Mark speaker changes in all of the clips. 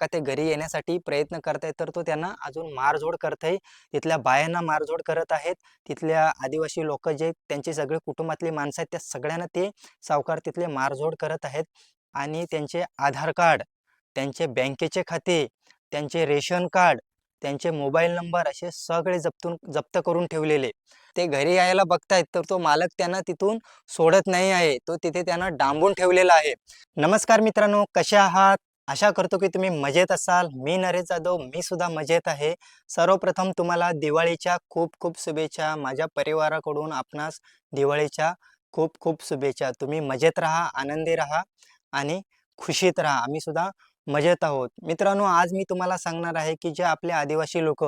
Speaker 1: का ते घरी येण्यासाठी प्रयत्न करतायत तर तो त्यांना अजून मारझोड करत आहे तिथल्या बायांना मारझोड करत आहेत. तिथल्या आदिवासी लोक जे त्यांचे सगळे कुटुंबातले माणसं आहेत त्या सगळ्यांना ते सावकार तिथले मारझोड करत आहेत. आणि त्यांचे आधार कार्ड त्यांचे बँकेचे खाते त्यांचे रेशन कार्ड त्यांचे मोबाईल नंबर असे सगळे जप्तून जप्त करून ठेवलेले. ते घरी यायला बघतायत तर तो मालक त्यांना तिथून सोडत नाही आहे. तो तिथे त्यांना डांबून ठेवलेला आहे. नमस्कार मित्रांनो कसे आहात? आशा करतो की तुम्ही मजेत असाल. मी नरेश जाधव मी सुद्धा मजेत आहे. सर्वप्रथम तुम्हाला दिवाळीच्या खूप खूप शुभेच्छा. माझ्या परिवाराकडून आपणास दिवाळीच्या खूप खूप शुभेच्छा. तुम्ही मजेत राहा आनंदी राहा आणि खुशीत राहा. आम्ही सुद्धा मजेत आहोत. मित्रांनो आज मी तुम्हाला सांगणार आहे की जे आपले आदिवासी लोक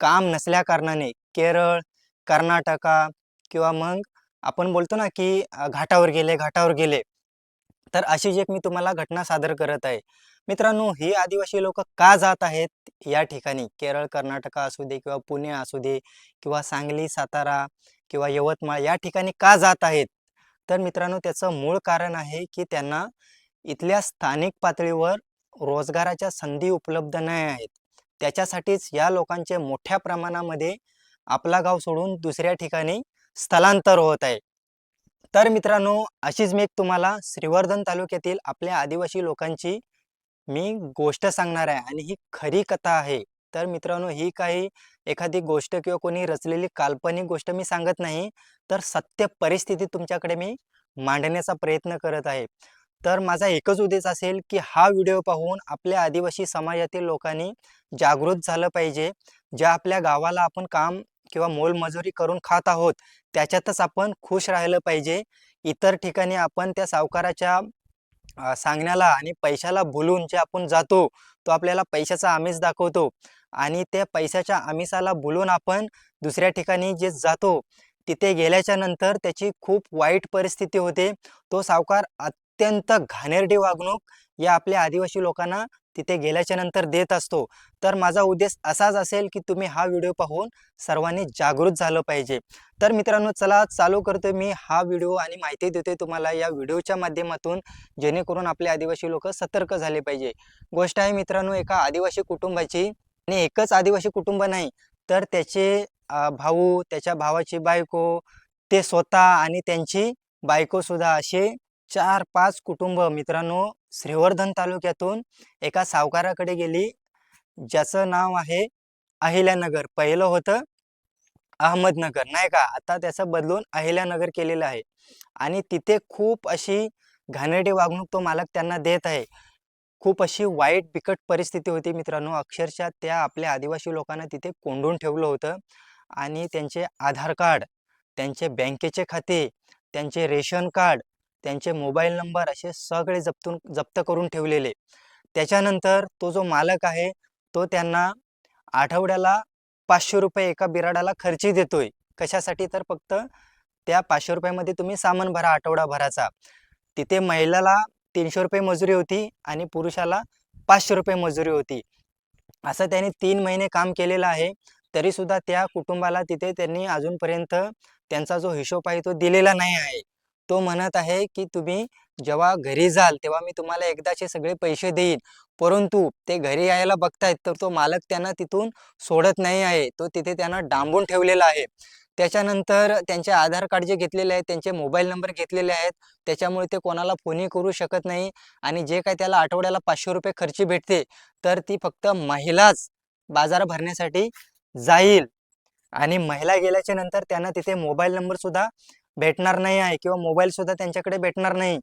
Speaker 1: काम नसल्या कारणाने केरळ कर्नाटका किंवा मग आपण बोलतो ना की घाटावर गेले घाटावर गेले. तर अशीच एक मी तुम्हाला घटना सादर करत आहे. मित्रांनो ही आदिवासी लोक का जात आहेत? या ठिकाणी केरळ कर्नाटका असू दे किंवा पुणे असू दे किंवा सांगली सातारा किंवा यवतमाळ या ठिकाणी का जात आहेत? तर मित्रांनो त्याचं मूळ कारण आहे की त्यांना इथल्या स्थानिक पातळीवर रोजगाराच्या संधी उपलब्ध नाही आहेत. त्याच्यासाठीच या लोकांचे मोठ्या प्रमाणामध्ये आपला गाव सोडून दुसऱ्या ठिकाणी स्थलांतर होत आहे. तर मित्रांनो अशीच मी एक तुम्हाला श्रीवर्धन तालुक्यातील आपल्या आदिवासी लोकांची मी गोष्ट सांगणार आहे आणि ही खरी कथा आहे. तर मित्रांनो ही काही एखादी गोष्ट किंवा कोणी रचलेली काल्पनिक गोष्ट मी सांगत नाही तर सत्य परिस्थिती तुमच्याकडे मी मांडण्याचा प्रयत्न करत आहे. तर माझा एकच उद्देश असेल की हा व्हिडिओ पाहून आपल्या आदिवासी समाजातील लोकांनी जागृत झालं पाहिजे. ज्या आपल्या गावाला आपण काम किंवा मोलमजुरी करून खात आहोत त्याच्यातच आपण खुश राहिलं पाहिजे. इतर ठिकाणी आपण त्या सावकाराच्या सांगण्याला आणि पैशाला भुलून जे आपण जातो तो आपल्याला पैशाचा आमिष दाखवतो आणि त्या पैशाच्या आमिषाला भुलून आपण दुसऱ्या ठिकाणी जे जातो तिथे गेल्याच्यानंतर त्याची खूप वाईट परिस्थिती होते. तो सावकार अत्यंत घाणेरडी वागणूक या आपल्या आदिवासी लोकांना तिथे गेल्याच्यानंतर देत असतो. तर माझा उद्देश असाच असेल की तुम्ही हा व्हिडिओ पाहून सर्वांनी जागृत झालं पाहिजे. तर मित्रांनो चला चालू करतो मी हा व्हिडिओ आणि माहिती देतोय तुम्हाला या व्हिडिओच्या माध्यमातून जेणेकरून आपले आदिवासी लोक सतर्क झाले पाहिजे. गोष्ट आहे मित्रांनो एका आदिवासी कुटुंबाची आणि एकच आदिवासी कुटुंब नाही तर त्याचे भाऊ त्याच्या भावाची बायको ते स्वतः आणि त्यांची बायकोसुद्धा असे चार पाच कुटुंब मित्रांनो श्रीवर्धन तालुक्यातून एका सावकाराकडे गेली. ज्याचं नाव आहे अहिल्यानगर. पहिलं होतं अहमदनगर नाही का? आता त्याचं बदलून अहिल्यानगर केलेलं आहे. आणि तिथे खूप अशी घाणेरडी वागणूक तो मालक त्यांना देत आहे. खूप अशी वाईट बिकट परिस्थिती होती मित्रांनो. अक्षरशः त्या आपल्या आदिवासी लोकांना तिथे कोंडून ठेवलं होतं. आणि त्यांचे आधार कार्ड त्यांचे बँकेचे खाते त्यांचे रेशन कार्ड त्यांचे मोबाईल नंबर असे सगळे जप्तून जप्त करून ठेवलेले. त्याच्यानंतर तो जो मालक आहे तो त्यांना आठवड्याला पाचशे रुपये एका बिराडाला खर्ची देतोय. कशासाठी तर फक्त त्या पाचशे रुपयामध्ये तुम्ही सामान भरा आठवडाभराचा तिथे महिलाला तीनशे रुपये मजुरी होती आणि पुरुषाला पाचशे रुपये मजुरी होती. असं त्यांनी तीन महिने काम केलेलं आहे. तरी सुद्धा त्या कुटुंबाला तिथे त्यांनी अजूनपर्यंत त्यांचा जो हिशोब आहे तो दिलेला नाही आहे. तो म्हणत आहे की तुम्ही जेव्हा घरी जाल तेव्हा मी तुम्हाला एकदाचे सगळे पैसे देईन. परंतु ते घरी यायला बघतायत तर तो मालक त्यांना तिथून सोडत नाही आहे. तो तिथे त्यांना डांबून ठेवलेला आहे. त्याच्यानंतर त्यांचे आधार कार्ड जे घेतलेले आहेत त्यांचे मोबाईल नंबर घेतलेले आहेत त्याच्यामुळे ते कोणाला फोनही करू शकत नाही आणि जे काय त्याला आठवड्याला पाचशे रुपये खर्ची भेटते तर ती फक्त महिलाच बाजार भरण्यासाठी जाईल. आणि महिला गेल्याच्यानंतर त्यांना तिथे मोबाईल नंबर सुद्धा भेटणार नाही आहे किंवा मोबाईल सुद्धा त्यांच्याकडे भेटणार नाही.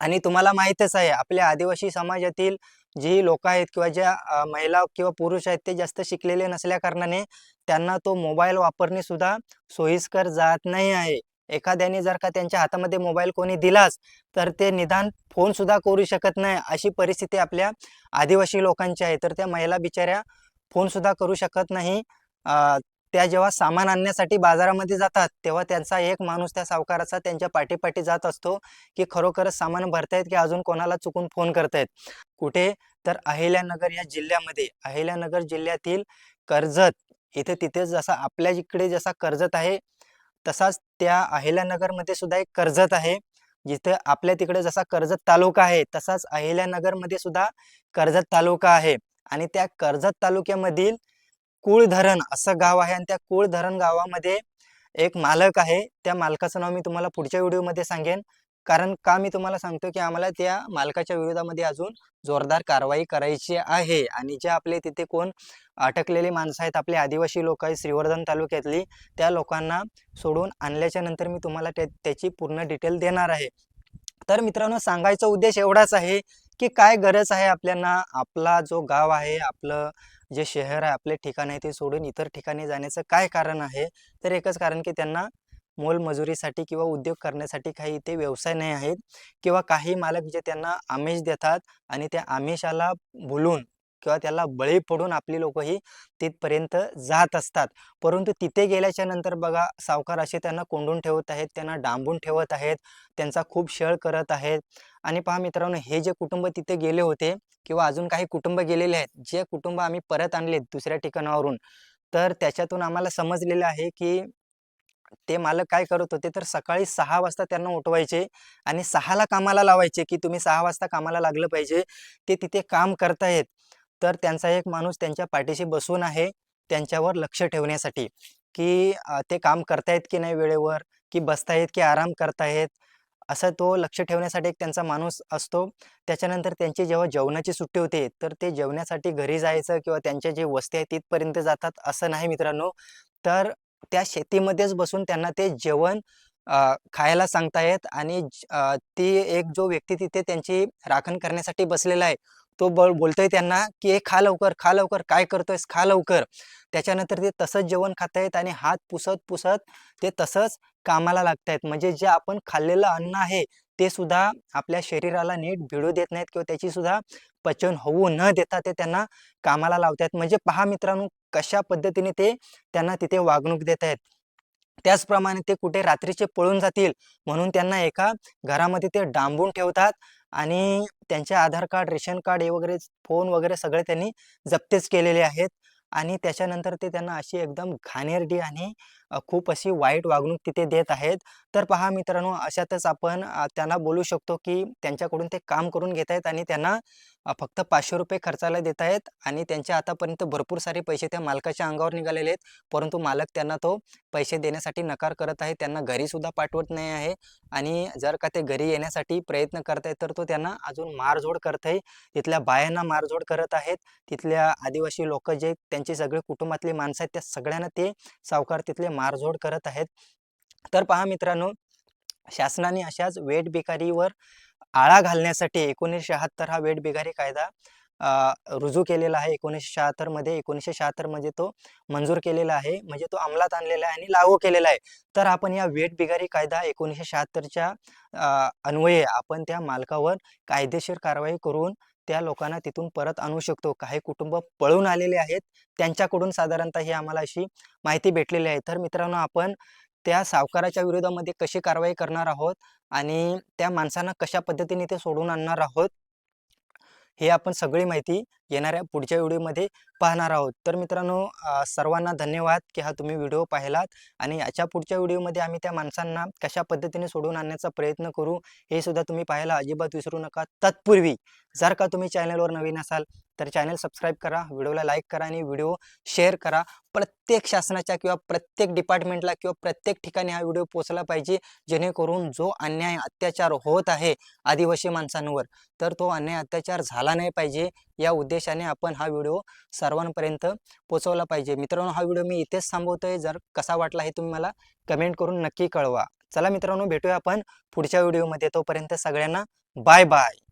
Speaker 1: आणि तुम्हाला माहीतच आहे आपल्या आदिवासी समाजातील जी लोक आहेत किंवा ज्या महिला किंवा पुरुष आहेत ते जास्त शिकलेले नसल्या कारणाने त्यांना तो मोबाईल वापरणे सुद्धा सोयीस्कर जात नाही आहे. एखाद्याने जर का त्यांच्या हातामध्ये मोबाईल कोणी दिलाच तर ते निदान फोन सुद्धा करू शकत नाही अशी परिस्थिती आपल्या आदिवासी लोकांची आहे. तर त्या महिला बिचाऱ्या फोन सुद्धा करू शकत नाही. त्या जेव्हा सामान आणण्यासाठी बाजारामध्ये जातात तेव्हा त्यांचा एक माणूस त्या सावकाराचा त्यांच्या पाठीपाठी जात असतो की खरोखरच सामान भरतायत की अजून कोणाला चुकून फोन करतायत. कुठे? तर अहिल्यानगर या जिल्ह्यामध्ये. अहिल्यानगर जिल्ह्यातील कर्जत. इथे तिथे जसा आपल्या इकडे जसा कर्जत आहे तसाच त्या अहिल्यानगरमध्ये सुद्धा एक कर्जत आहे. जिथे आपल्या तिकडे जसा कर्जत तालुका आहे तसाच अहिल्यानगरमध्ये सुद्धा कर्जत तालुका आहे. आणि त्या कर्जत तालुक्यामधील कुळ धरण असं गाव आहे आणि त्या कुळ धरण गावामध्ये एक मालक आहे. त्या मालकाचं नाव मी तुम्हाला पुढच्या व्हिडिओमध्ये सांगेन. कारण का मी तुम्हाला सांगतो की आम्हाला त्या मालकाच्या विरोधामध्ये अजून जोरदार कारवाई करायची आहे. आणि जे आपले तिथे कोण अटकलेली माणसं आहेत आपले आदिवासी लोक आहेत श्रीवर्धन तालुक्यातली त्या लोकांना सोडून आणल्याच्या नंतर मी तुम्हाला त्या त्याची पूर्ण डिटेल देणार आहे. तर मित्रांनो सांगायचा उद्देश एवढाच आहे की काय गरज आहे आपल्याला आपला जो गाव आहे आपलं जे शहर आहे आपले ठिकाण आहे ते सोडून इतर ठिकाणी जाण्याचं काय कारण आहे? तर एकच कारण की त्यांना मोलमजुरीसाठी किंवा उद्योग करण्यासाठी काही इथे व्यवसाय नाही आहेत किंवा काही मालक जे त्यांना आमिष देतात आणि त्या आमिषाला बोलून किंवा त्याला बळी पडून आपली लोक ही तिथपर्यंत जात असतात. परंतु तिथे गेल्याच्यानंतर बघा सावकार असे त्यांना कोंडून ठेवत आहेत त्यांना डांबून ठेवत आहेत त्यांचा खूप छळ करत आहेत. आणि पहा मित्रांनो हे जे कुटुंब तिथे गेले होते किंवा अजून काही कुटुंब गेलेले आहेत जे कुटुंब आम्ही परत आणले दुसऱ्या ठिकाणावरून तर त्याच्यातून आम्हाला समजलेलं आहे की ते मालक काय करत होते तर सकाळी सहा वाजता त्यांना उठवायचे आणि सहाला कामाला लावायचे की तुम्ही सहा वाजता कामाला लागलं पाहिजे ते तिथे काम करतायत तर त्यांचा एक माणूस त्यांच्या पाठीशी बसून आहे त्यांच्यावर लक्ष ठेवण्यासाठी की ते काम करतायत की नाही वेळेवर की बसतायत की आराम करतायत असं तो लक्ष ठेवण्यासाठी एक त्यांचा माणूस असतो. त्याच्यानंतर त्यांची जेव्हा जेवणाची सुट्टी होते तर ते जेवण्यासाठी घरी जायचं किंवा त्यांच्या जे वस्ती आहे तिथपर्यंत जातात असं नाही मित्रांनो. तर त्या शेतीमध्येच बसून त्यांना ते जेवण खायला खायला सांगतायत आणि ती एक जो व्यक्ती तिथे त्यांची राखण करण्यासाठी बसलेला आहे तो बोल बोलतोय त्यांना की हे खा लवकर खा लवकर काय करतोयस? खा लवकर. त्याच्यानंतर ते तसंच जेवण खातायत आणि हात पुसत पुसत ते तसंच कामाला लागतायत. म्हणजे जे आपण खाल्लेलं अन्न आहे ते सुद्धा आपल्या शरीराला नीट भिडू देत नाहीत किंवा त्याची सुद्धा पचन होऊ न देता ते त्यांना कामाला लावतायत. म्हणजे पहा मित्रांनो कशा पद्धतीने ते त्यांना तिथे वागणूक देत आहेत त्याचप्रमाणे ते कुठे रात्रीचे पळून जातील म्हणून त्यांना एका घरामध्ये ते डांबून ठेवतात आणि त्यांचे आधार कार्ड रेशन कार्ड हे वगैरे फोन वगैरे सगळे त्यांनी जप्तेच केलेले आहेत. आणि त्याच्यानंतर ते त्यांना अशी एकदम घाणेरडी आणि खूप अशी वाईट वागणूक तिथे देत आहेत. तर पहा मित्रांनो अशातच आपण त्यांना बोलू शकतो की त्यांच्याकडून ते काम करून घेत आहेत आणि त्यांना फक्त पाचशे रुपये खर्चाला देत आहेत आणि त्यांच्या आतापर्यंत भरपूर सारे पैसे त्या मालकाच्या अंगावर निघालेले आहेत. परंतु मालक त्यांना तो पैसे देण्यासाठी नकार करत आहे. त्यांना घरी सुद्धा पाठवत नाही आहे आणि जर का ते घरी येण्यासाठी प्रयत्न करत आहेत तर तो त्यांना अजून मारझोड करत आहे. तिथल्या बायांना मारझोड करत आहेत. तिथल्या आदिवासी लोक जे त्यांची सगळे कुटुंबातली माणसं आहेत त्या सगळ्यांना ते सावकार तिथले मारझोड करत आहेत. तर पहा मित्रांनो शासनाने अशाच वेट बेकारीवर आळा घालण्यासाठी एकोणीसशे शहात्तर हा वेट बेकारी कायदा रुजू केलेला आहे. एकोणीसशे शहात्तरमध्ये एकोणीसशे शहात्तरमध्ये तो मंजूर केलेला आहे. म्हणजे तो अंमलात आणलेला आहे आणि लागू केलेला आहे. तर आपण या वेट बिगारी कायदा एकोणीसशे शहात्तरच्या अन्वये आपण त्या मालकावर कायदेशीर कारवाई करून त्या लोकांना तिथून परत आणू शकतो. काही कुटुंब पळून आलेले आहेत. त्यांच्याकडून साधारणतः ही आम्हाला अशी माहिती भेटलेली आहे. तर मित्रांनो आपण त्या सावकाराच्या विरोधामध्ये कशी कारवाई करणार आहोत आणि त्या माणसांना कशा पद्धतीने ते सोडून आणणार आहोत हे आपण सगळी माहिती येणाऱ्या पुढच्या व्हिडिओमध्ये पाहणार आहोत. तर मित्रांनो सर्वांना धन्यवाद की हा तुम्ही व्हिडिओ पाहिलात आणि याच्या पुढच्या व्हिडिओमध्ये आम्ही त्या माणसांना कशा पद्धतीने सोडून आणण्याचा प्रयत्न करू हे सुद्धा तुम्ही पाहायला अजिबात विसरू नका. तत्पूर्वी जर का तुम्ही चॅनलवर नवीन असाल तर चॅनल सबस्क्राईब करा व्हिडिओला लाईक करा आणि व्हिडिओ शेअर करा. प्रत्येक शासनाच्या किंवा प्रत्येक डिपार्टमेंटला किंवा प्रत्येक ठिकाणी हा व्हिडिओ पोचला पाहिजे जेणेकरून जो अन्याय अत्याचार होत आहे आदिवासी माणसांवर तर तो अन्याय अत्याचार झाला नाही पाहिजे या उद्देशाने आपण हा व्हिडिओ सर्वांपर्यंत पोचवला पाहिजे. मित्रांनो हा व्हिडिओ मी इथेच थांबवतोय. जर कसा वाटला हे तुम्ही मला कमेंट करून नक्की कळवा. चला मित्रांनो भेटूया आपण पुढच्या व्हिडिओमध्ये. तोपर्यंत सगळ्यांना बाय बाय.